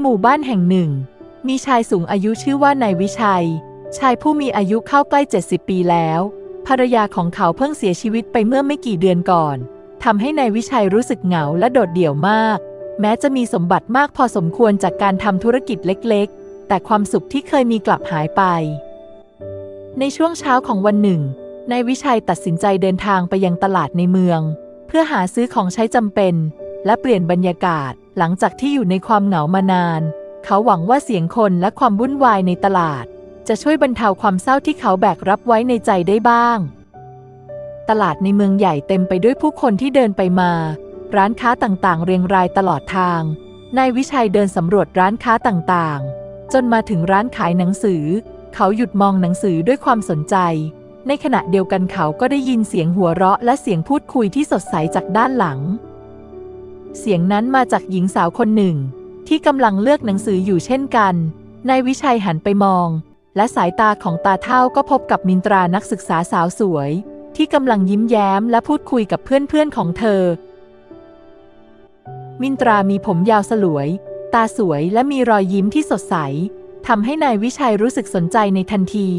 หมู่บ้านแห่งหนึ่ง มีชายสูงอายุชื่อว่านายวิชัย ชายผู้มีอายุเข้าใกล้ 70 ปีแล้ว ภรรยาของเขาเพิ่งเสียชีวิตไปเมื่อไม่กี่เดือนก่อนทำให้นายวิชัยรู้สึกเหงาและโดดเดี่ยวมาก แม้จะมีสมบัติมากพอสมควรจากการทำธุรกิจเล็กๆ แต่ความสุขที่เคยมีกลับหายไป ในช่วงเช้าของวันหนึ่งนายวิชัยตัดสินใจเดินทางไปยังตลาดในเมือง เพื่อหาซื้อของใช้จำเป็น และเปลี่ยนบรรยากาศ หลังจากที่อยู่ในความเหงามานาน เขาหวังว่าเสียงคนและความวุ่นวายในตลาด จะช่วยบรรเทาความเศร้าที่เขาแบกรับไว้ในใจได้บ้าง ตลาดในเมืองใหญ่เต็มไปด้วยผู้คนที่เดินไปมา ร้านค้าต่างๆ เรียงรายตลอดทาง นายวิชัยเดินสำรวจร้านค้าต่างๆ จนมาถึงร้านขายหนังสือ เขาหยุดมองหนังสือด้วยความสนใจ ในขณะเดียวกันเขาก็ได้ยินเสียงหัวเราะและเสียงพูดคุยที่สดใสจากด้านหลัง เสียงนั้นมาจากหญิงสาวคนหนึ่ง ที่กำลังเลือกหนังสืออยู่เช่นกัน นายวิชัยหันไปมอง และสายตาของตาเท่าก็พบกับมินตรานักศึกษาสาวสวย ที่กำลังยิ้มแย้มและพูดคุยกับเพื่อนๆของเธอ มินตรามีผมยาวสลวย ตาสวยและมีรอยยิ้มที่สดใสทำให้นายวิชัยรู้สึกสนใจในทันที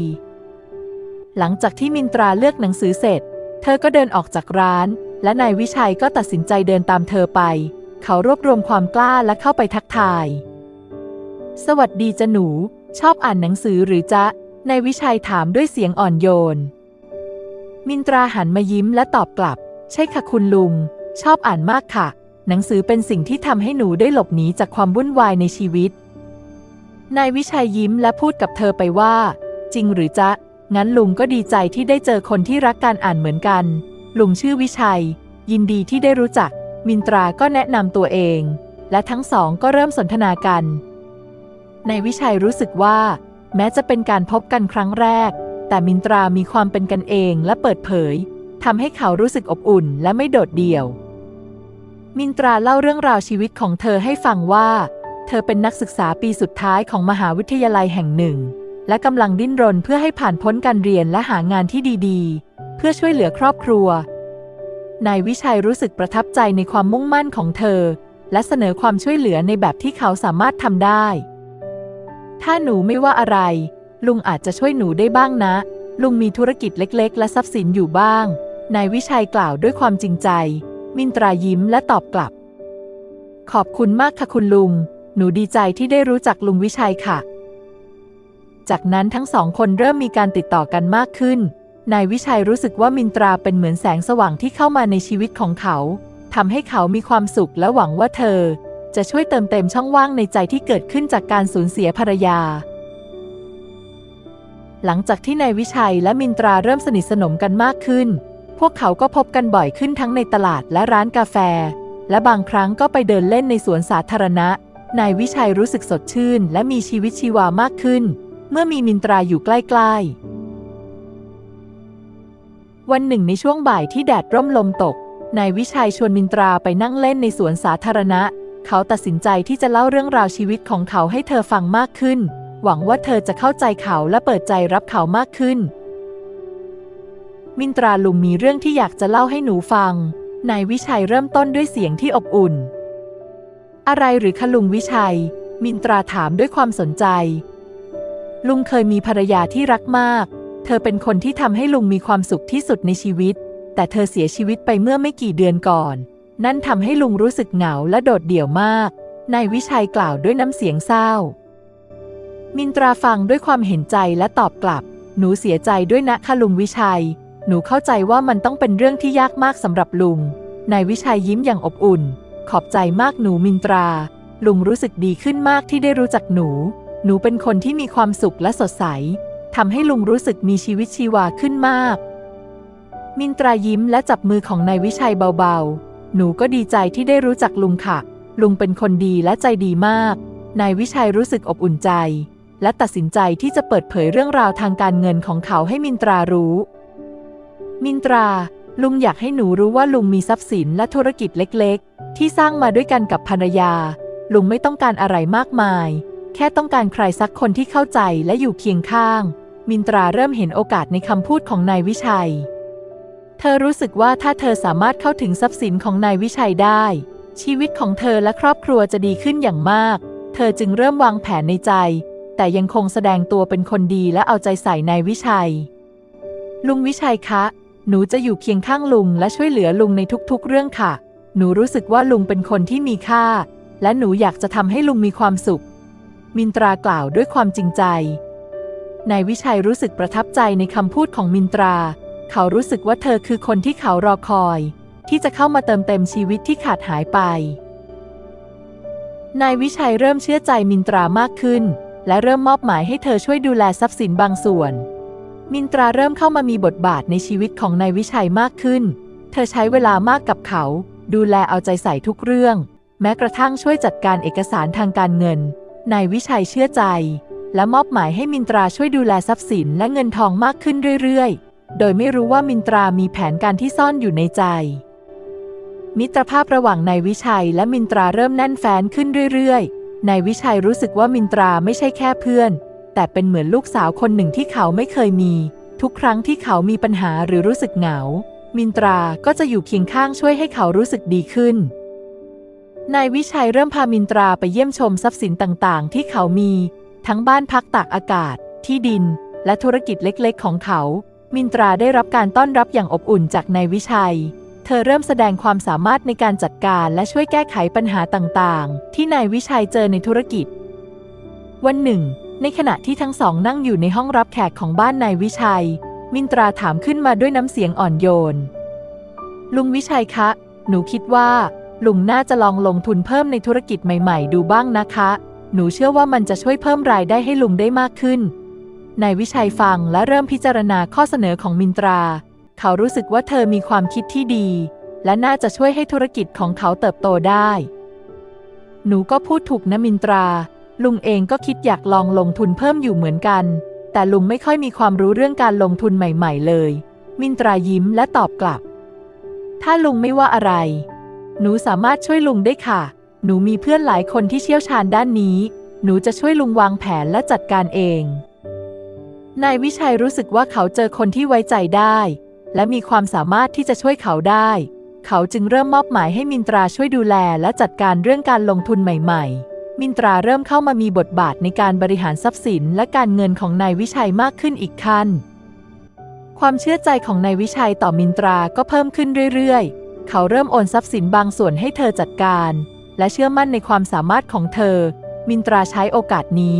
หลังจากที่มินตราเลือกหนังสือเสร็จ เธอก็เดินออกจากร้านและนายวิชัยก็ตัดสินใจเดินตามเธอไป เขารวบรวมความกล้าและเข้าไปทักทาย สวัสดีจ้ะหนู ชอบอ่านหนังสือหรือจ๊ะนายวิชัยถามด้วยเสียงอ่อนโยน มินตราหันมายิ้มและตอบกลับ ใช่ค่ะคุณลุง ชอบอ่านมากค่ะ หนังสือเป็นสิ่งที่ทำให้หนูได้หลบหนีจากความวุ่นวายในชีวิต นายวิชัยยิ้มและพูดกับเธอไปว่า จริงหรือจ๊ะ งั้นลุงก็ดีใจที่ได้เจอคนที่รักการอ่านเหมือนกัน ลุงชื่อวิชัย ยินดีที่ได้รู้จัก มินตราก็แนะนำตัวเอง และทั้งสองก็เริ่มสนทนากันนายวิชัยรู้สึกว่า แม้จะเป็นการพบกันครั้งแรก แต่มินตรามีความเป็นกันเองและเปิดเผยทำให้เขารู้สึกอบอุ่นและไม่โดดเดี่ยว มินตราเล่าเรื่องราวชีวิตของเธอให้ฟังว่า เธอเป็นนักศึกษาปีสุดท้ายของมหาวิทยาลัยแห่งหนึ่ง และกำลังดิ้นรนเพื่อให้ผ่านพ้นการเรียนและหางานที่ดีๆ เพื่อช่วยเหลือครอบครัว นายวิชัยรู้สึกประทับใจในความมุ่งมั่นของเธอ และเสนอความช่วยเหลือในแบบที่เขาสามารถทำได้ ถ้าหนูไม่ว่าอะไร ลุงอาจจะช่วยหนูได้บ้างนะ ลุงมีธุรกิจเล็กๆ และทรัพย์สินอยู่บ้าง นายวิชัยกล่าวด้วยความจริงใจ มินตรายิ้มและตอบกลับ ขอบคุณมากค่ะคุณลุง หนูดีใจที่ได้รู้จักลุงวิชัยค่ะจากนั้นทั้งสองคนเริ่มมีการติดต่อกันมากขึ้น นายวิชัยรู้สึกว่ามินตราเป็นเหมือนแสงสว่างที่เข้ามาในชีวิตของเขาทำให้เขามีความสุขและหวังว่าเธอ จะช่วยเติมเต็มช่องว่างในใจที่เกิดขึ้นจากการสูญเสียภรรยา หลังจากที่นายวิชัยและมินตราเริ่มสนิทสนมกันมากขึ้น พวกเขาก็พบกันบ่อยขึ้นทั้งในตลาดและร้านกาแฟ และบางครั้งก็ไปเดินเล่นในสวนสาธารณะ นายวิชัยรู้สึกสดชื่น และมีชีวิตชีวามากขึ้น เมื่อมีมินตราอยู่ใกล้ๆ วันหนึ่งในช่วงบ่ายที่แดดร่มลมตก นายวิชัยชวนมินตราไปนั่งเล่นในสวนสาธารณะ เขาตัดสินใจที่จะเล่าเรื่องราวชีวิตของเขาให้เธอฟังมากขึ้น หวังว่าเธอจะเข้าใจเขาและเปิดใจรับเขามากขึ้น มินตราลุงมีเรื่องที่อยากจะเล่าให้หนูฟัง นายวิชัยเริ่มต้นด้วยเสียงที่อบอุ่น อะไรหรือคะลุงวิชัย มินตราถามด้วยความสนใจ ลุงเคยมีภรรยาที่รักมาก เธอเป็นคนที่ทำให้ลุงมีความสุขที่สุดในชีวิต แต่เธอเสียชีวิตไปเมื่อไม่กี่เดือนก่อน นั่นทำให้ลุงรู้สึกเหงาและโดดเดี่ยวมาก นายวิชัยกล่าวด้วยน้ำเสียงเศร้า มินตราฟังด้วยความเห็นใจและตอบกลับ หนูเสียใจด้วยนะค่ะลุงวิชัย หนูเข้าใจว่ามันต้องเป็นเรื่องที่ยากมากสำหรับลุง นายวิชัยยิ้มอย่างอบอุ่น ขอบใจมากหนูมินตรา ลุงรู้สึกดีขึ้นมากที่ได้รู้จักหนู หนูเป็นคนที่มีความสุขและสดใส ทำให้ลุงรู้สึกมีชีวิตชีวาขึ้นมาก มินตรายิ้มและจับมือของนายวิชัยเบาๆ หนูก็ดีใจที่ได้รู้จักลุงค่ะ ลุงเป็นคนดีและใจดีมาก นายวิชัยรู้สึกอบอุ่นใจ และตัดสินใจที่จะเปิดเผยเรื่องราวทางการเงินของเขาให้มินตรารู้ มินตรา ลุงอยากให้หนูรู้ว่าลุงมีทรัพย์สินและธุรกิจเล็กๆ ที่สร้างมาด้วยกันกับภรรยา ลุงไม่ต้องการอะไรมากมาย แค่ต้องการใครสักคนที่เข้าใจและอยู่เคียงข้าง มินตราเริ่มเห็นโอกาสในคำพูดของนายวิชัย เธอรู้สึกว่าถ้าเธอสามารถเข้าถึงทรัพย์สินของนายวิชัยได้ ชีวิตของเธอและครอบครัวจะดีขึ้นอย่างมาก เธอจึงเริ่มวางแผนในใจ แต่ยังคงแสดงตัวเป็นคนดีและเอาใจใส่นายวิชัย ลุงวิชัยคะ หนูจะอยู่เคียงข้างลุงและช่วยเหลือลุงในทุกๆ เรื่องค่ะ หนูรู้สึกว่าลุงเป็นคนที่มีค่า และหนูอยากจะทำให้ลุงมีความสุข มินตรากล่าวด้วยความจริงใจ นายวิชัยรู้สึกประทับใจในคำพูดของมินตรา เขารู้สึกว่าเธอคือคนที่เขารอคอย ที่จะเข้ามาเติมเต็มชีวิตที่ขาดหายไป นายวิชัยเริ่มเชื่อใจมินตรามากขึ้น และเริ่มมอบหมายให้เธอช่วยดูแลทรัพย์สินบางส่วน มินตราเริ่มเข้ามามีบทบาทในชีวิตของนายวิชัยมากขึ้น เธอใช้เวลามากกับเขา ดูแลเอาใจใส่ทุกเรื่อง แม้กระทั่งช่วยจัดการเอกสารทางการเงิน นายวิชัยเชื่อใจ และมอบหมายให้มินตราช่วยดูแลทรัพย์สินและเงินทองมากขึ้นเรื่อยๆ โดยไม่รู้ว่ามินตรามีแผนการที่ซ่อนอยู่ในใจ มิตรภาพระหว่างนายวิชัยและมินตราเริ่มแน่นแฟ้นขึ้นเรื่อยๆ นายวิชัยรู้สึกว่ามินตราไม่ใช่แค่เพื่อน แต่เป็นเหมือนลูกสาวคนหนึ่งที่เขาไม่เคยมี ทุกครั้งที่เขามีปัญหาหรือรู้สึกเหงา มินตราก็จะอยู่เคียงข้างช่วยให้เขารู้สึกดีขึ้นนายวิชัยเริ่มพามินตราไปเยี่ยมชมทรัพย์สินต่างๆ ที่เขามี ทั้งบ้านพักตากอากาศ ที่ดิน และธุรกิจเล็กๆ ของเขา มินตราได้รับการต้อนรับอย่างอบอุ่นจากนายวิชัย เธอเริ่มแสดงความสามารถในการจัดการและช่วยแก้ไขปัญหาต่างๆ ที่นายวิชัยเจอในธุรกิจ วันหนึ่ง ในขณะที่ทั้งสองนั่งอยู่ในห้องรับแขกของบ้านนายวิชัย มินตราถามขึ้นมาด้วยน้ำเสียงอ่อนโยน ลุงวิชัยคะ หนูคิดว่าลุงน่าจะลองลงทุนเพิ่มในธุรกิจใหม่ ๆ ดูบ้างนะคะ หนูเชื่อว่ามันจะช่วยเพิ่มรายได้ให้ลุงได้มากขึ้น นายวิชัยฟังและเริ่มพิจารณาข้อเสนอของมินตรา เขารู้สึกว่าเธอมีความคิดที่ดี และน่าจะช่วยให้ธุรกิจของเขาเติบโตได้ หนูก็พูดถูกนะมินตรา ลุงเองก็คิดอยากลองลงทุนเพิ่มอยู่เหมือนกัน แต่ลุงไม่ค่อยมีความรู้เรื่องการลงทุนใหม่ ๆ เลย มินตรายิ้มและตอบกลับ ถ้าลุงไม่ว่าอะไร หนูสามารถช่วยลุงได้ค่ะ หนูมีเพื่อนหลายคนที่เชี่ยวชาญด้านนี้ หนูจะช่วยลุงวางแผนและจัดการเอง นายวิชัยรู้สึกว่าเขาเจอคนที่ไว้ใจได้ และมีความสามารถที่จะช่วยเขาได้ เขาจึงเริ่มมอบหมายให้มินตราช่วยดูแลและจัดการเรื่องการลงทุนใหม่ ๆ มินตราเริ่มเข้ามามีบทบาทในการบริหารทรัพย์สินและการเงินของนายวิชัยมากขึ้นอีกขั้น ความเชื่อใจของนายวิชัยต่อมินตราก็เพิ่มขึ้นเรื่อยๆ เขาเริ่มโอนทรัพย์สินบางส่วนให้เธอจัดการ และเชื่อมั่นในความสามารถของเธอ มินตราใช้โอกาสนี้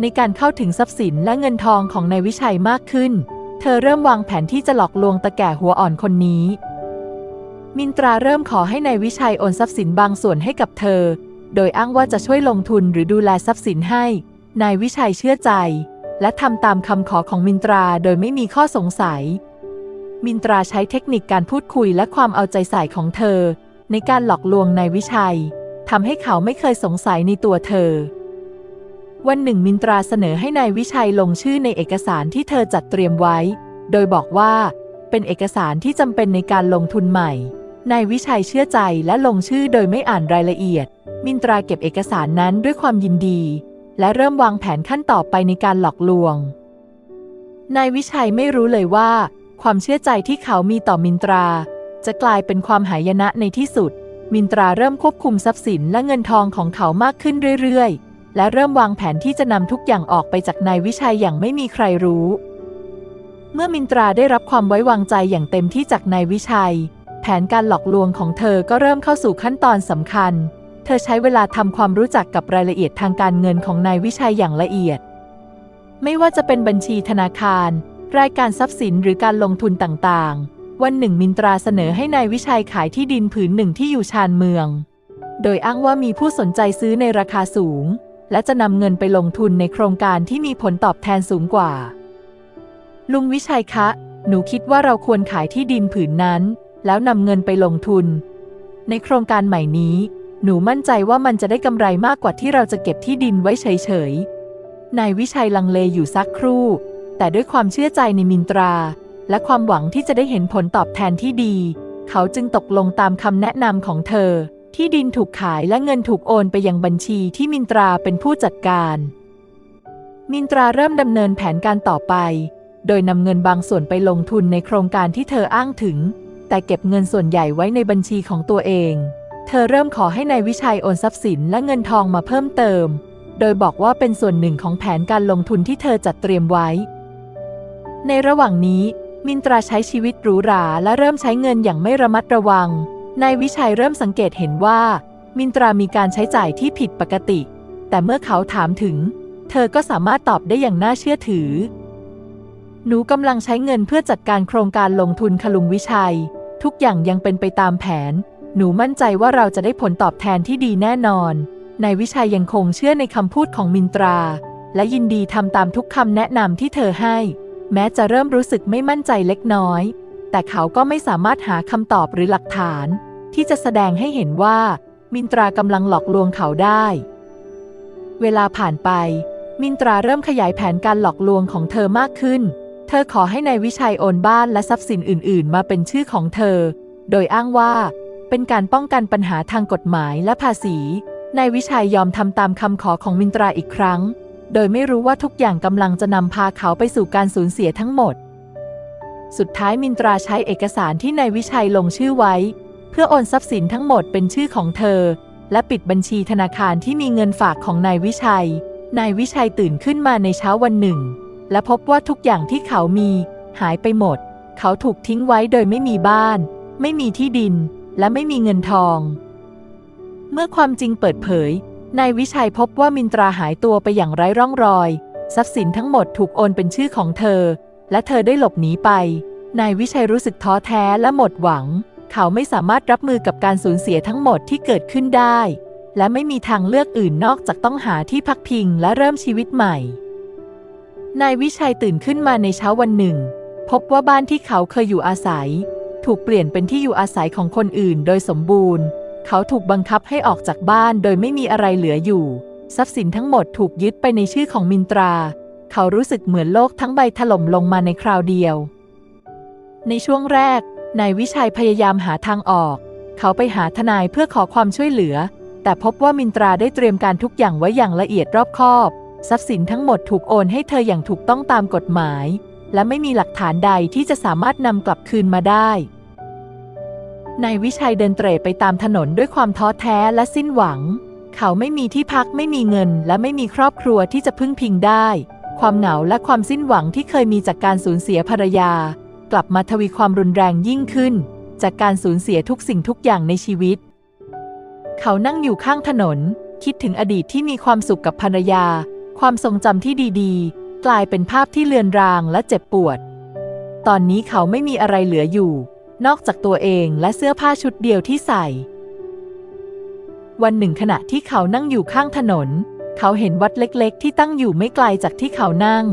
ในการเข้าถึงทรัพย์สินและเงินทองของนายวิชัยมากขึ้น เธอเริ่มวางแผนที่จะหลอกลวงตะแก่หัวอ่อนคนนี้ มินตราเริ่มขอให้นายวิชัยโอนทรัพย์สินบางส่วนให้กับเธอ โดยอ้างว่าจะช่วยลงทุนหรือดูแลทรัพย์สินให้ นายวิชัยเชื่อใจ และทำตามคำขอของมินตราโดยไม่มีข้อสงสัย มินตราใช้เทคนิคการพูดคุยและความเอาใจใส่ของเธอ ในการหลอกลวงนายวิชัย ทำให้เขาไม่เคยสงสัยในตัวเธอ วันหนึ่งมินตราเสนอให้นายวิชัยลงชื่อในเอกสารที่เธอจัดเตรียมไว้ โดยบอกว่า เป็นเอกสารที่จำเป็นในการลงทุนใหม่ นายวิชัยเชื่อใจและลงชื่อโดยไม่อ่านรายละเอียด มินตราเก็บเอกสารนั้นด้วยความยินดี และเริ่มวางแผนขั้นต่อไปในการหลอกลวง นายวิชัยไม่รู้เลยว่า ความเชื่อใจที่เขามีต่อมินตรา จะกลายเป็นความหายนะในที่สุด มินตราเริ่มควบคุมทรัพย์สินและเงินทองของเขามากขึ้นเรื่อยๆ และเริ่มวางแผนที่จะนำทุกอย่างออกไปจากนายวิชัยอย่างไม่มีใครรู้ เมื่อมินตราได้รับความไว้วางใจอย่างเต็มที่จากนายวิชัย แผนการหลอกลวงของเธอก็เริ่มเข้าสู่ขั้นตอนสำคัญ เธอใช้เวลาทำความรู้จักกับรายละเอียดทางการเงินของนายวิชัยอย่างละเอียด ไม่ว่าจะเป็นบัญชีธนาคาร รายการทรัพย์สินหรือการลงทุนต่างๆ วันหนึ่งมินตราเสนอให้นายวิชัยขายที่ดินผืนหนึ่งที่อยู่ชานเมือง โดยอ้างว่ามีผู้สนใจซื้อในราคาสูง และจะนำเงินไปลงทุนในโครงการที่มีผลตอบแทนสูงกว่า ลุงวิชัยคะ หนูคิดว่าเราควรขายที่ดินผืนนั้น แล้วนำเงินไปลงทุน ในโครงการใหม่นี้ หนูมั่นใจว่ามันจะได้กำไรมากกว่าที่เราจะเก็บที่ดินไว้เฉยๆนายวิชัยลังเลอยู่สักครู่ แต่ด้วยความเชื่อใจในมินตรา และความหวังที่จะได้เห็นผลตอบแทนที่ดี เขาจึงตกลงตามคำแนะนำของเธอ ที่ดินถูกขายและเงินถูกโอนไปยังบัญชีที่มินตราเป็นผู้จัดการ มินตราเริ่มดำเนินแผนการต่อไป โดยนำเงินบางส่วนไปลงทุนในโครงการที่เธออ้างถึง แต่เก็บเงินส่วนใหญ่ไว้ในบัญชีของตัวเอง เธอเริ่มขอให้ในายวิชัยโอนทรัพย์สินและเงินทองมาเพิ่มเติม โดยบอกว่าเป็นส่วนหนึ่งของแผนการลงทุนที่เธอจัดเตรียมไว้ ในระหว่างนี้ มินตราใช้ชีวิตหรูหราและเริ่มใช้เงินอย่างไม่ระมัดระวัง นายวิชัยเริ่มสังเกตเห็นว่า มินตรามีการใช้จ่ายที่ผิดปกติ แต่เมื่อเขาถามถึง เธอก็สามารถตอบได้อย่างน่าเชื่อถือ หนูกำลังใช้เงินเพื่อจัดการโครงการลงทุนคลุงวิชัย ทุกอย่างยังเป็นไปตามแผน หนูมั่นใจว่าเราจะได้ผลตอบแทนที่ดีแน่นอน นายวิชัยยังคงเชื่อในคำพูดของมินตรา และยินดีทำตามทุกคำแนะนำที่เธอให้ แม้จะเริ่มรู้สึกไม่มั่นใจเล็กน้อย แต่เขาก็ไม่สามารถหาคำตอบหรือหลักฐาน ที่จะแสดงให้เห็นว่า มินตรากำลังหลอกลวงเขาได้ เวลาผ่านไป มินตราเริ่มขยายแผนการหลอกลวงของเธอมากขึ้น เธอขอให้ในายวิชัยโอนบ้านและทรัพย์สินอื่น ๆ มาเป็นชื่อของเธอ โดยอ้างว่า เป็นการป้องกันปัญหาทางกฎหมายและภาษี นายวิชัยยอมทำตามคำขอของมินตราอีกครั้ง โดยไม่รู้ว่าทุกอย่างกำลังจะนำพาเขาไปสู่การสูญเสียทั้งหมด สุดท้ายมินตราใช้เอกสารที่นายวิชัยลงชื่อไว้ เพื่อโอนทรัพย์สินทั้งหมดเป็นชื่อของเธอ และปิดบัญชีธนาคารที่มีเงินฝากของนายวิชัย นายวิชัยตื่นขึ้นมาในเช้าวันหนึ่ง และพบว่าทุกอย่างที่เขามีหายไปหมด เขาถูกทิ้งไว้โดยไม่มีบ้าน ไม่มีที่ดิน และไม่มีเงินทอง เมื่อความจริงเปิดเผย นายวิชัยพบว่ามินตราหายตัวไปอย่างไร้ร่องรอย ทรัพย์สินทั้งหมดถูกโอนเป็นชื่อของเธอ และเธอได้หลบหนีไป นายวิชัยรู้สึกท้อแท้และหมดหวัง เขาไม่สามารถรับมือกับการสูญเสียทั้งหมดที่เกิดขึ้นได้ และไม่มีทางเลือกอื่นนอกจากต้องหาที่พักพิงและเริ่มชีวิตใหม่ นายวิชัยตื่นขึ้นมาในเช้าวันหนึ่ง พบว่าบ้านที่เขาเคยอยู่อาศัย ถูกเปลี่ยนเป็นที่อยู่อาศัยของคนอื่นโดยสมบูรณ์ เขาถูกบังคับให้ออกจากบ้านโดยไม่มีอะไรเหลืออยู่ ทรัพย์สินทั้งหมดถูกยึดไปในชื่อของมินตรา เขารู้สึกเหมือนโลกทั้งใบถล่มลงมาในคราวเดียว ในช่วงแรก นายวิชัยพยายามหาทางออก เขาไปหาทนายเพื่อขอความช่วยเหลือ แต่พบว่ามินตราได้เตรียมการทุกอย่างไว้อย่างละเอียดรอบคอบ ทรัพย์สินทั้งหมดถูกโอนให้เธออย่างถูกต้องตามกฎหมาย และไม่มีหลักฐานใดที่จะสามารถนำกลับคืนมาได้ นายวิชัยเดินเตร่ไปตามถนนด้วยความท้อแท้และสิ้นหวัง เขาไม่มีที่พักไม่มีเงิน และไม่มีครอบครัวที่จะพึ่งพิงได้ ความเหงาและความสิ้นหวังที่เคยมีจากการสูญเสียภรรยา กลับมาทวีความรุนแรงยิ่งขึ้น จากการสูญเสียทุกสิ่งทุกอย่างในชีวิต เขานั่งอยู่ข้างถนน คิดถึงอดีตที่มีความสุขกับภรรยา ความทรงจำที่ดีๆ กลายเป็นภาพที่เลือนรางและเจ็บปวด ตอนนี้เขาไม่มีอะไรเหลืออยู่ นอกจากตัวเองและเสื้อผ้าชุดเดียวที่ใส่ วันหนึ่งขณะที่เขานั่งอยู่ข้างถนน เขาเห็นวัดเล็กๆ ที่ตั้งอยู่ไม่ไกลจากที่เขานั่ง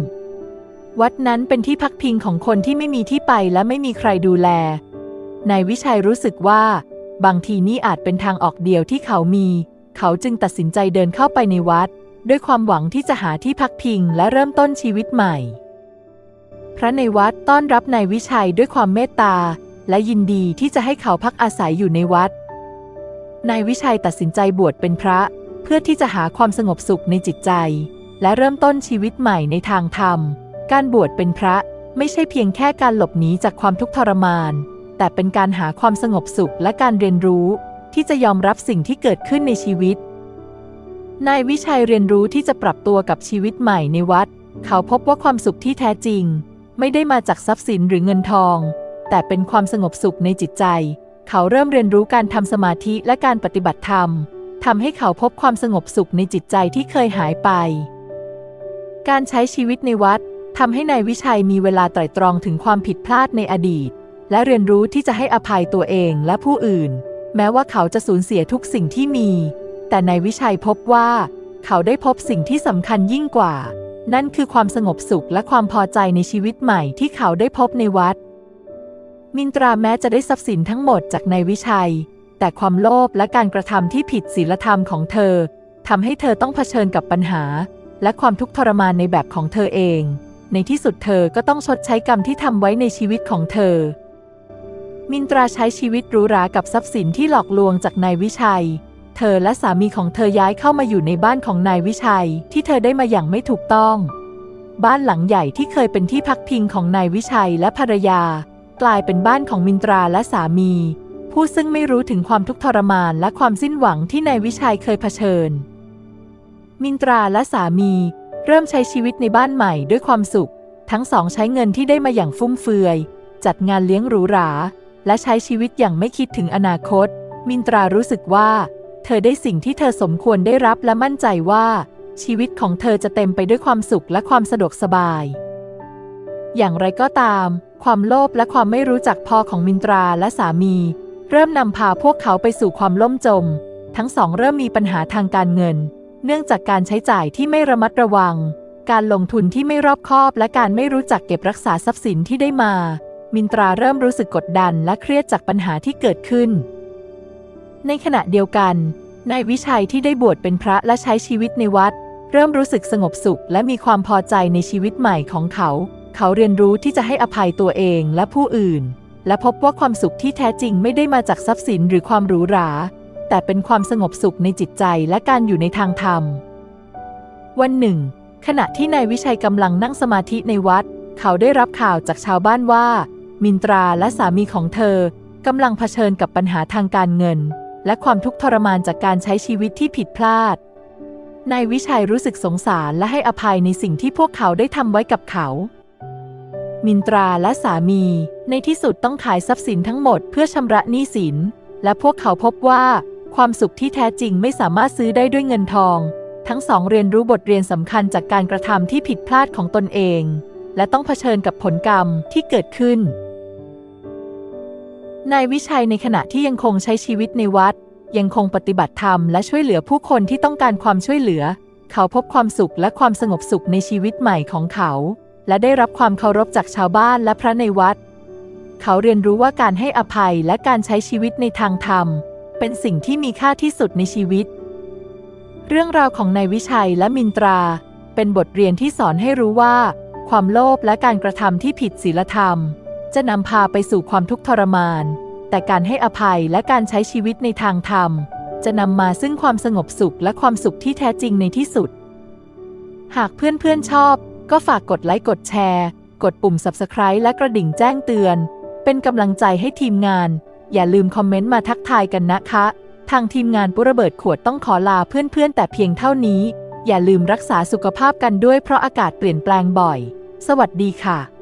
วัดนั้นเป็นที่พักพิงของคนที่ไม่มีที่ไปและไม่มีใครดูแล นายวิชัยรู้สึกว่า บางทีนี่อาจเป็นทางออกเดียวที่เขามี เขาจึงตัดสินใจเดินเข้าไปในวัด ด้วยความหวังที่จะหาที่พักพิงและเริ่มต้นชีวิตใหม่ พระในวัดต้อนรับนายวิชัยด้วยความเมตตา และยินดีที่จะให้เขาพักอาศัยอยู่ในวัด นายวิชัยตัดสินใจบวชเป็นพระ เพื่อที่จะหาความสงบสุขในจิตใจ และเริ่มต้นชีวิตใหม่ในทางธรรม การบวชเป็นพระไม่ใช่เพียงแค่การหลบหนีจากความทุกข์ทรมาน แต่เป็นการหาความสงบสุขและการเรียนรู้ ที่จะยอมรับสิ่งที่เกิดขึ้นในชีวิต นายวิชัยเรียนรู้ที่จะปรับตัวกับชีวิตใหม่ในวัด เขาพบว่าความสุขที่แท้จริง ไม่ได้มาจากทรัพย์สินหรือเงินทอง แต่เป็นความสงบสุขในจิตใจ เขาเริ่มเรียนรู้การทำสมาธิและการปฏิบัติธรรมทำให้เขาพบความสงบสุขในจิตใจที่เคยหายไป การใช้ชีวิตในวัดทำให้นายวิชัยมีเวลาไตร่ตรองถึงความผิดพลาดในอดีต และเรียนรู้ที่จะให้อภัยตัวเองและผู้อื่น แม้ว่าเขาจะสูญเสียทุกสิ่งที่มี แต่นายวิชัยพบว่า เขาได้พบสิ่งที่สำคัญยิ่งกว่า นั่นคือความสงบสุขและความพอใจในชีวิตใหม่ที่เขาได้พบในวัด มินตราแม้จะได้ทรัพย์สินทั้งหมดจากนายวิชัย แต่ความโลภและการกระทำที่ผิดศีลธรรมของเธอทำให้เธอต้องเผชิญกับปัญหา และความทุกข์ทรมานในแบบของเธอเอง ในที่สุดเธอก็ต้องชดใช้กรรมที่ทำไว้ในชีวิตของเธอ มินตราใช้ชีวิตหรูหรากับทรัพย์สินที่หลอกลวงจากนายวิชัย เธอและสามีของเธอย้ายเข้ามาอยู่ในบ้านของนายวิชัย ที่เธอได้มาอย่างไม่ถูกต้อง บ้านหลังใหญ่ที่เคยเป็นที่พักพิงของนายวิชัยและภรรยา กลายเป็นบ้านของมินตราและสามี ผู้ซึ่งไม่รู้ถึงความทุกข์ทรมานและความสิ้นหวังที่นายวิชัยเคยเผชิญ มินตราและสามีเริ่มใช้ชีวิตในบ้านใหม่ด้วยความสุข ทั้งสองใช้เงินที่ได้มาอย่างฟุ่มเฟือย จัดงานเลี้ยงหรูหรา และใช้ชีวิตอย่างไม่คิดถึงอนาคต มินตรารู้สึกว่า เธอได้สิ่งที่เธอสมควรได้รับและมั่นใจว่า ชีวิตของเธอจะเต็มไปด้วยความสุขและความสะดวกสบาย อย่างไรก็ตาม ความโลภและความไม่รู้จักพอของมินตราและสามี เริ่มนำพาพวกเขาไปสู่ความล่มจม ทั้งสองเริ่มมีปัญหาทางการเงิน เนื่องจากการใช้จ่ายที่ไม่ระมัดระวัง การลงทุนที่ไม่รอบคอบ และการไม่รู้จักเก็บรักษาทรัพย์สินที่ได้มา มินตราเริ่มรู้สึกกดดันและเครียดจากปัญหาที่เกิดขึ้น ในขณะเดียวกันนายวิชัยที่ได้บวชเป็นพระและใช้ชีวิตในวัด เริ่มรู้สึกสงบสุขและมีความพอใจในชีวิตใหม่ของเขา เขาเรียนรู้ที่จะให้อภัยตัวเองและผู้อื่น และพบว่าความสุขที่แท้จริงไม่ได้มาจากทรัพย์สินหรือความหรูหรา แต่เป็นความสงบสุขในจิตใจและการอยู่ในทางธรรม วันหนึ่ง ขณะที่นายวิชัยกำลังนั่งสมาธิในวัด เขาได้รับข่าวจากชาวบ้านว่า มินตราและสามีของเธอกำลังเผชิญกับปัญหาทางการเงิน และความทุกข์ทรมานจากการใช้ชีวิตที่ผิดพลาดนายวิชัยรู้สึกสงสารและให้อภัยในสิ่งที่พวกเขาได้ทำไว้กับเขา มินตราและสามี ในที่สุดต้องขายทรัพย์สินทั้งหมดเพื่อชำระหนี้สิน และพวกเขาพบว่า ความสุขที่แท้จริงไม่สามารถซื้อได้ด้วยเงินทอง ทั้งสองเรียนรู้บทเรียนสำคัญจากการกระทำที่ผิดพลาดของตนเอง และต้องเผชิญกับผลกรรมที่เกิดขึ้นนายวิชัยในขณะที่ยังคงใช้ชีวิตในวัด ยังคงปฏิบัติธรรมและช่วยเหลือผู้คนที่ต้องการความช่วยเหลือ เขาพบความสุขและความสงบสุขในชีวิตใหม่ของเขา และได้รับความเคารพจากชาวบ้านและพระในวัด เขาเรียนรู้ว่าการให้อภัยและการใช้ชีวิตในทางธรรม เป็นสิ่งที่มีค่าที่สุดในชีวิต เรื่องราวของนายวิชัยและมินตรา เป็นบทเรียนที่สอนให้รู้ว่า ความโลภและการกระทำที่ผิดศีลธรรม จะนำพาไปสู่ความทุกข์ทรมาน แต่การให้อภัยและการใช้ชีวิตในทางธรรม จะนำมาซึ่งความสงบสุขและความสุขที่แท้จริงในที่สุด หากเพื่อนๆชอบ ก็ฝากกดไลค์กดแชร์ กดปุ่ม Subscribe และกระดิ่งแจ้งเตือน เป็นกำลังใจให้ทีมงาน อย่าลืมคอมเมนต์มาทักทายกันนะคะ ทางทีมงานปุระเบิดขวดต้องขอลาเพื่อนๆ แต่เพียงเท่านี้ อย่าลืมรักษาสุขภาพกันด้วยเพราะอากาศเปลี่ยนแปลงบ่อย สวัสดีค่ะ